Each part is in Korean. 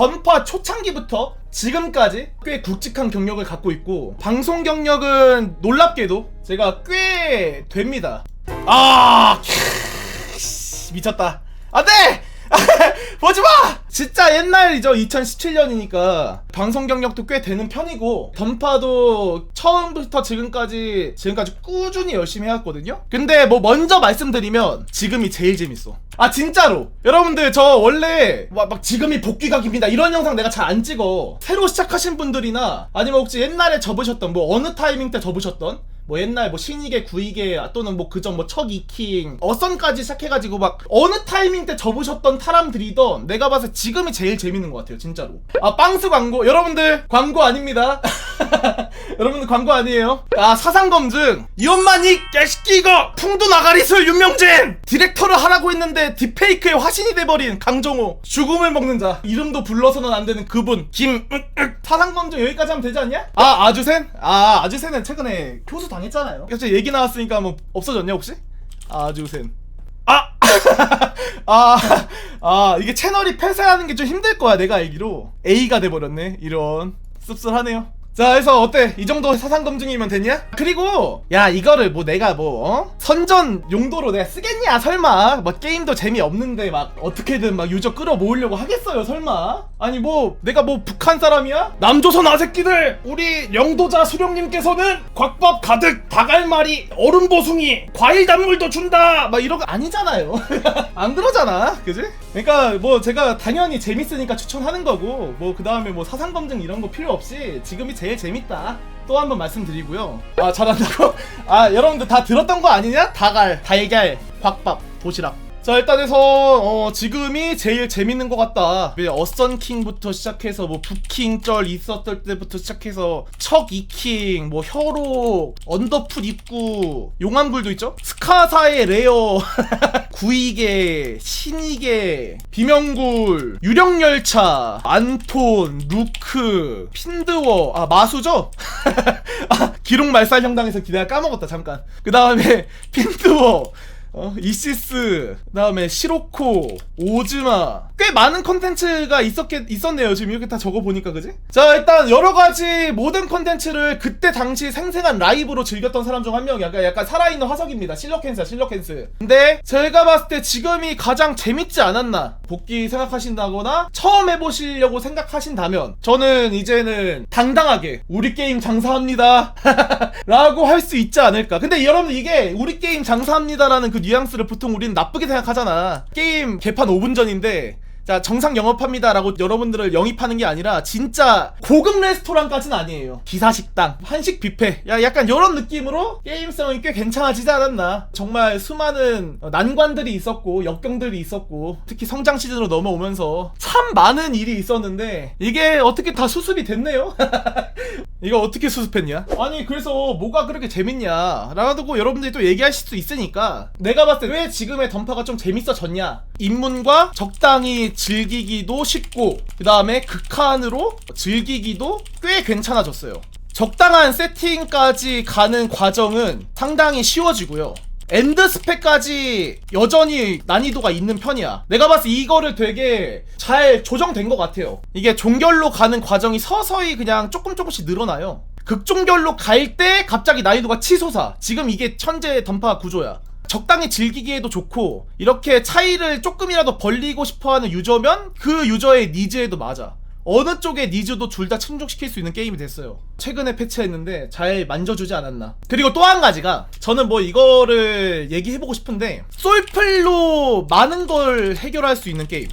던파 초창기부터 지금까지 꽤 굵직한 경력을 갖고 있고 방송 경력은 놀랍게도 제가 꽤 됩니다. 아 미쳤다. 안돼. 보지 마! 진짜 옛날이죠. 2017년이니까 방송 경력도 꽤 되는 편이고 던파도 처음부터 지금까지 지금까지 꾸준히 열심히 해왔거든요. 근데 뭐 먼저 말씀드리면 지금이 제일 재밌어. 아 진짜로 여러분들 저 원래 막, 막 지금이 복귀각입니다 이런 영상 내가 잘 안 찍어 새로 시작하신 분들이나 아니면 혹시 옛날에 접으셨던 뭐 어느 타이밍 때 접으셨던 뭐 옛날 뭐 신이계 구이계 또는 뭐 그전 뭐첫 이킹 어선까지 시작해가지고 막 어느 타이밍 때 접으셨던 사람들이던 내가 봐서 지금이 제일 재밌는 것 같아요 진짜로. 아 빵스 광고. 여러분들 광고 아닙니다. 여러분들 광고 아니에요? 아 사상검증 깨시끼 이거 풍도 나가리술 윤명진! 디렉터를 하라고 했는데 딥페이크의 화신이 돼버린 강정호. 죽음을 먹는 자. 이름도 불러서는 안 되는 그분 김 사상검증 여기까지 하면 되지 않냐? 아 아주센? 아 아주센은 최근에 교수 당했잖아요 그래서 얘기 나왔으니까 뭐 없어졌냐 혹시? 아, 아주센 아! 아, 아, 이게 채널이 폐쇄하는 게 좀 힘들 거야, 내가 알기로. A가 돼버렸네. 이런. 씁쓸하네요. 자, 그래서 어때? 이 정도 사상 검증이면 됐냐? 그리고, 야, 이거를 뭐 내가 뭐, 어? 선전 용도로 내가 쓰겠냐, 설마. 뭐 게임도 재미없는데 막 어떻게든 막 유저 끌어모으려고 하겠어요, 설마. 아니, 뭐, 내가 뭐 북한 사람이야? 남조선 아새끼들! 우리 영도자 수령님께서는 곽밥 가득, 닭알마리, 얼음보숭이, 과일 단물도 준다! 막 이런 거 아니잖아요. 안 그러잖아. 그지? 그러니까 뭐 제가 당연히 재밌으니까 추천하는 거고, 뭐 그 다음에 뭐 사상 검증 이런 거 필요 없이 지금이 제일 재밌다. 또 한 번 말씀드리고요. 아, 잘한다고? 아, 여러분들 다 들었던 거 아니냐? 닭알, 달걀, 곽밥, 도시락. 자 일단 해서 어, 지금이 제일 재밌는 것 같다. 왜 어선킹부터 시작해서 뭐 부킹쩔 있었을 때부터 시작해서 척 이킹 뭐 혀로 언더풋 입구 용암굴도 있죠? 스카사의 레어 구이계 신이계 비명굴 유령열차 안톤 루크 핀드워. 아 마수죠? 아 기록 말살 형당에서 기대가 까먹었다 잠깐. 그 다음에 핀드워 어, 이시스, 그다음에 시로코, 오즈마 꽤 많은 컨텐츠가 있었겠 있었네요. 지금 이렇게 다 적어 보니까 그지? 자 일단 여러 가지 모든 컨텐츠를 그때 당시 생생한 라이브로 즐겼던 사람 중 한 명이 약간 약간 살아있는 화석입니다. 실력캔스야 실력캔스. 근데 제가 봤을 때 지금이 가장 재밌지 않았나 복귀 생각하신다거나 처음 해보시려고 생각하신다면 저는 이제는 당당하게 우리 게임 장사합니다 라고 할 수 있지 않을까. 근데 여러분 이게 우리 게임 장사합니다라는 그 뉘앙스를 보통 우리는 나쁘게 생각하잖아. 게임 개판 5분 전인데 자 정상 영업합니다라고 여러분들을 영입하는 게 아니라 진짜 고급 레스토랑까지는 아니에요 기사 식당 한식 뷔페 야 약간 이런 느낌으로 게임성이 꽤 괜찮아지지 않았나 정말 수많은 어, 난관들이 있었고 역경들이 있었고 특히 성장 시즌으로 넘어오면서 참 많은 일이 있었는데 이게 어떻게 다 수습이 됐네요 이거 어떻게 수습했냐? 아니 그래서 뭐가 그렇게 재밌냐? 라고 여러분들이 또 얘기하실 수 있으니까 내가 봤을 때 왜 지금의 던파가 좀 재밌어졌냐? 입문과 적당히 즐기기도 쉽고 그 다음에 극한으로 즐기기도 꽤 괜찮아졌어요. 적당한 세팅까지 가는 과정은 상당히 쉬워지고요. 엔드 스펙까지 여전히 난이도가 있는 편이야. 내가 봤을 때 이거를 되게 잘 조정된 것 같아요. 이게 종결로 가는 과정이 서서히 그냥 조금 조금씩 늘어나요. 극종결로 갈 때 갑자기 난이도가 치솟아. 지금 이게 천재 던파 구조야. 적당히 즐기기에도 좋고 이렇게 차이를 조금이라도 벌리고 싶어하는 유저면 그 유저의 니즈에도 맞아. 어느 쪽의 니즈도 둘 다 충족시킬 수 있는 게임이 됐어요. 최근에 패치했는데 잘 만져주지 않았나. 그리고 또 한 가지가 저는 뭐 이거를 얘기해보고 싶은데 솔플로 많은 걸 해결할 수 있는 게임.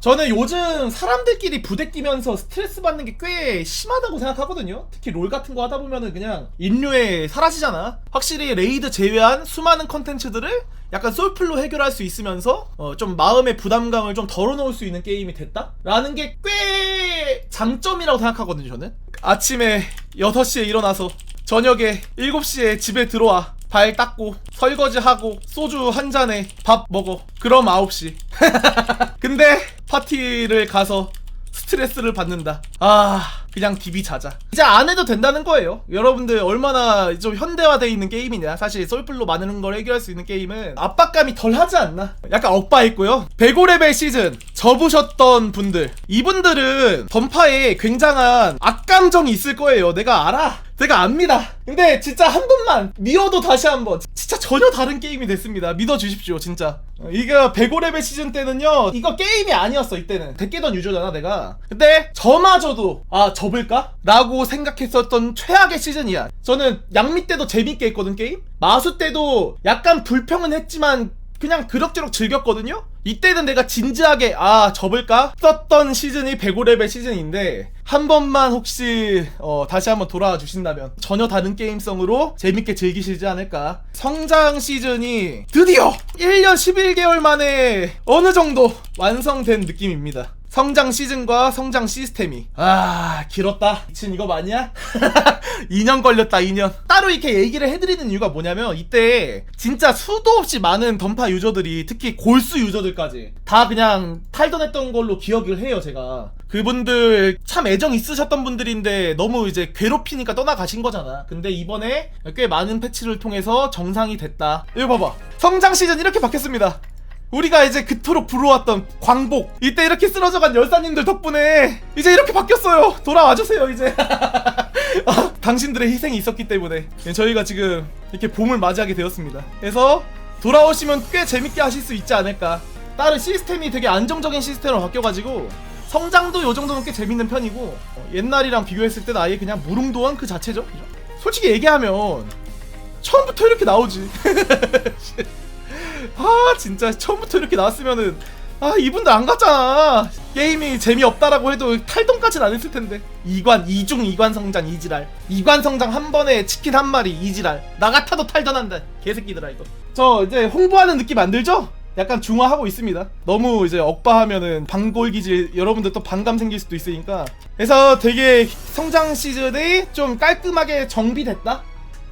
저는 요즘 사람들끼리 부대 끼면서 스트레스 받는 게 꽤 심하다고 생각하거든요. 특히 롤 같은 거 하다 보면은 그냥 인류에 사라지잖아. 확실히 레이드 제외한 수많은 컨텐츠들을 약간 솔플로 해결할 수 있으면서 어, 좀 마음의 부담감을 좀 덜어놓을 수 있는 게임이 됐다? 라는 게 꽤 장점이라고 생각하거든요, 저는. 아침에 6시에 일어나서 저녁에 7시에 집에 들어와. 발 닦고 설거지하고 소주 한 잔에 밥 먹어. 그럼 9시. 근데 파티를 가서 스트레스를 받는다. 아, 그냥 DB 자자. 이제 안 해도 된다는 거예요. 여러분들 얼마나 좀 현대화되어 있는 게임이냐. 사실 솔플로 많은 걸 해결할 수 있는 게임은 압박감이 덜 하지 않나. 약간 엇바 있고요. 105레벨 시즌. 접으셨던 분들. 이분들은 던파에 굉장한 악감정이 있을 거예요. 내가 알아. 내가 압니다. 근데 진짜 한 번만 미워도 다시 한번. 진짜 전혀 다른 게임이 됐습니다. 믿어주십시오 진짜. 어, 이거 105레벨 시즌 때는요 이거 게임이 아니었어 이때는. 대깨던 유저잖아 내가. 근데 저마저도 아 접을까? 라고 생각했었던 최악의 시즌이야. 저는 양미 때도 재밌게 했거든 게임? 마수 때도 약간 불평은 했지만 그냥 그럭저럭 즐겼거든요? 이때는 내가 진지하게 아 접을까? 썼던 시즌이 105레벨 시즌인데 한 번만 혹시 어, 다시 한번 돌아와 주신다면 전혀 다른 게임성으로 재밌게 즐기시지 않을까 성장 시즌이 드디어 1년 11개월 만에 어느 정도 완성된 느낌입니다 성장 시즌과 성장 시스템이. 아 길었다. 미친 이거 맞냐? 2년 걸렸다 2년. 따로 이렇게 얘기를 해드리는 이유가 뭐냐면 이때 진짜 수도 없이 많은 던파 유저들이 특히 골수 유저들까지 다 그냥 탈던했던 걸로 기억을 해요 제가. 그분들 참 애정 있으셨던 분들인데 너무 이제 괴롭히니까 떠나가신 거잖아. 근데 이번에 꽤 많은 패치를 통해서 정상이 됐다. 이거 봐봐. 성장 시즌 이렇게 바뀌었습니다 우리가 이제 그토록 부러웠던 광복. 이때 이렇게 쓰러져간 열사님들 덕분에 이제 이렇게 바뀌었어요. 돌아와주세요 이제. 아, 당신들의 희생이 있었기 때문에. 저희가 지금 이렇게 봄을 맞이하게 되었습니다. 그래서 돌아오시면 꽤 재밌게 하실 수 있지 않을까. 다른 시스템이 되게 안정적인 시스템으로 바뀌어가지고 성장도 요 정도는 꽤 재밌는 편이고 어, 옛날이랑 비교했을 때는 아예 그냥 무릉도원 그 자체죠? 솔직히 얘기하면 처음부터 이렇게 나오지 아 진짜 처음부터 이렇게 나왔으면은 아 이분들 안 갔잖아. 게임이 재미없다라고 해도 탈동까지는 안 했을 텐데. 이관 이중 이관 성장 이지랄. 이관 성장 한 번에 치킨 한 마리 이지랄. 나 같아도 탈던한다. 개새끼들아 이거. 저 이제 홍보하는 느낌 안 들죠? 약간 중화하고 있습니다. 너무 이제 억바하면은 방골기질 여러분들 또 반감 생길 수도 있으니까. 그래서 되게 성장 시즌이 좀 깔끔하게 정비됐다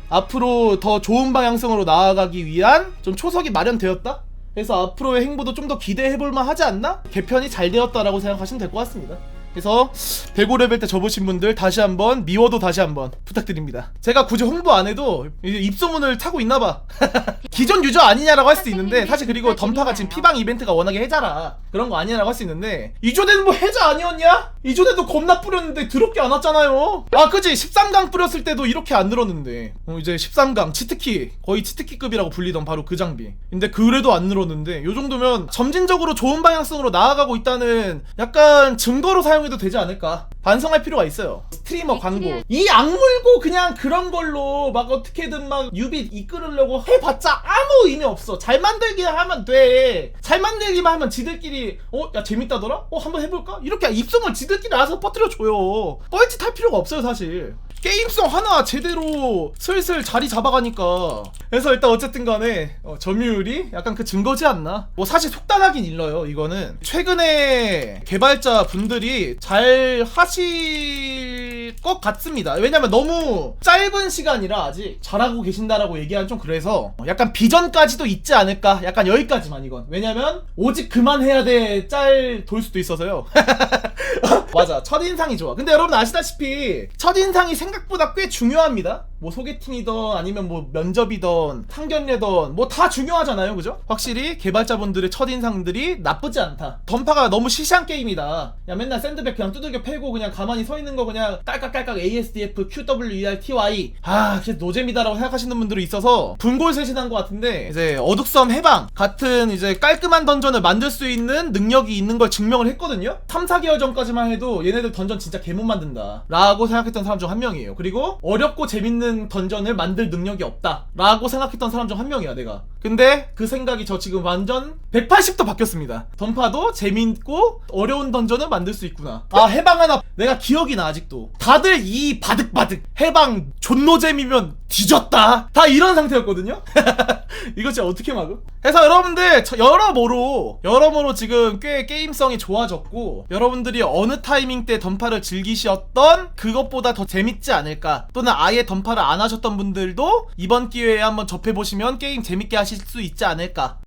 앞으로 더 좋은 방향성으로 나아가기 위한 좀 초석이 마련되었다? 그래서 앞으로의 행보도 좀 더 기대해볼만 하지 않나? 개편이 잘 되었다라고 생각하시면 될 것 같습니다. 그래서 105레벨 때 접으신 분들 다시 한번 미워도 다시 한번 부탁드립니다. 제가 굳이 홍보 안 해도 입소문을 타고 있나봐. 기존 유저 아니냐라고 할 수도 있는데 사실 그리고 던파가 지금 피방 이벤트가 워낙에 해자라 그런 거 아니냐라고 할 수 있는데 이전에는 뭐 해자 아니었냐? 이전에도 겁나 뿌렸는데 더럽게 안 왔잖아요. 아 그지 13강 뿌렸을 때도 이렇게 안 늘었는데 어, 이제 13강 치트키 거의 치트키급이라고 불리던 바로 그 장비. 근데 그래도 안 늘었는데 요 정도면 점진적으로 좋은 방향성으로 나아가고 있다는 약간 증거로 사용 해도 되지 않을까? 반성할 필요가 있어요. 스트리머 광고. 이 악물고 그냥 그런 걸로 막 어떻게든 막 유비 이끌으려고 해봤자 아무 의미 없어. 잘 만들기만 하면 돼. 잘 만들기만 하면 지들끼리 어? 야 재밌다더라? 어? 한번 해볼까? 이렇게 입소문 지들끼리 알아서 퍼뜨려줘요. 뻘짓할 필요가 없어요 사실. 게임성 하나 제대로 슬슬 자리 잡아가니까. 그래서 일단 어쨌든 간에 어, 점유율이 약간 그 증거지 않나? 뭐 사실 속단하긴 일러요 이거는. 최근에 개발자 분들이 잘 하실 것 같습니다. 왜냐면 너무 짧은 시간이라 아직 잘하고 계신다라고 얘기하면 좀 그래서 약간 비전까지도 있지 않을까? 약간 여기까지만 이건. 왜냐면 오직 그만해야 돼 짤 돌 수도 있어서요 맞아. 첫인상이 좋아. 근데 여러분 아시다시피 첫인상이 생각보다 꽤 중요합니다 뭐 소개팅이든 아니면 뭐 면접이든 상견례든 뭐다 중요하잖아요. 그죠? 확실히 개발자분들의 첫인상들이 나쁘지 않다. 던파가 너무 시시한 게임이다. 야 맨날 샌드백 그냥 두들겨 패고 그냥 가만히 서 있는 거 그냥 깔깍깔깍 ASDF QWER TY 아 진짜 노잼이다라고 생각하시는 분들이 있어서 분골쇄신한 것 같은데 이제 어둑섬 해방 같은 이제 깔끔한 던전을 만들 수 있는 능력이 있는 걸 증명을 했거든요. 3, 4개월 전까지만 해도 얘네들 던전 진짜 개못 만든다 라고 생각했던 사람 중 한 명이에요. 그리고 어렵고 재밌는 던전을 만들 능력이 없다 라고 생각했던 사람 중 한 명이야 내가. 근데 그 생각이 저 지금 완전 180도 바뀌었습니다. 던파도 재밌고 어려운 던전을 만들 수 있구나. 아 해방 하나 내가 기억이 나 아직도. 다들 이 바득바득. 해방 존노잼이면 뒤졌다. 다 이런 상태였거든요? 진짜 어떻게 막음? 그래서 여러분들 저- 여러모로 여러모로 지금 꽤 게임성이 좋아졌고 여러분들이 어느 타이밍 때 던파를 즐기셨던 그것보다 더 재밌지 않을까? 또는 아예 던파를 안 하셨던 분들도 이번 기회에 한번 접해보시면 게임 재밌게 하실 수 있지 않을까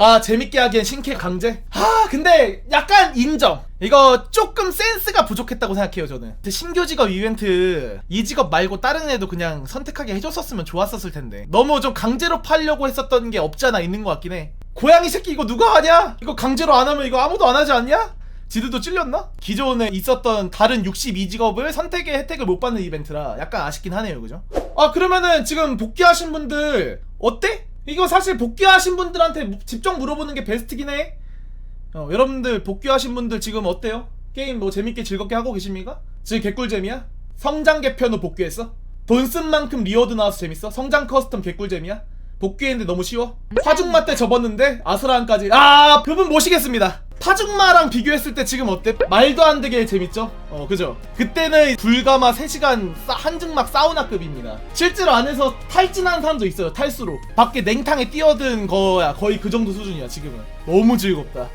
아 재밌게 하기엔 신캐 강제? 아 근데 약간 인정 이거 조금 센스가 부족했다고 생각해요 저는 근데 신규 직업 이벤트 이 직업 말고 다른 애도 그냥 선택하게 해줬었으면 좋았었을 텐데 너무 좀 강제로 팔려고 했었던 게 없지 않아 있는 것 같긴 해 고양이 새끼 이거 누가 하냐? 이거 강제로 안 하면 이거 아무도 안 하지 않냐? 지들도 찔렸나? 기존에 있었던 다른 62직업을 선택의 혜택을 못 받는 이벤트라 약간 아쉽긴 하네요 그죠? 아 그러면은 지금 복귀하신 분들 어때? 이거 사실 복귀하신 분들한테 직접 물어보는 게 베스트긴 해 어, 여러분들 복귀하신 분들 지금 어때요? 게임 뭐 재밌게 즐겁게 하고 계십니까? 지금 개꿀잼이야? 성장 개편 후 복귀했어? 돈 쓴 만큼 리워드 나와서 재밌어? 성장 커스텀 개꿀잼이야? 복귀했는데 너무 쉬워? 파죽마 때 접었는데 아스라한까지 아 그분 모시겠습니다 파죽마랑 비교했을 때 지금 어때? 말도 안 되게 재밌죠? 어 그죠? 그때는 불가마 3시간 싸- 한증막 사우나급입니다 실제로 안에서 탈진한 사람도 있어요 탈수로 밖에 냉탕에 뛰어든 거야 거의 그 정도 수준이야 지금은 너무 즐겁다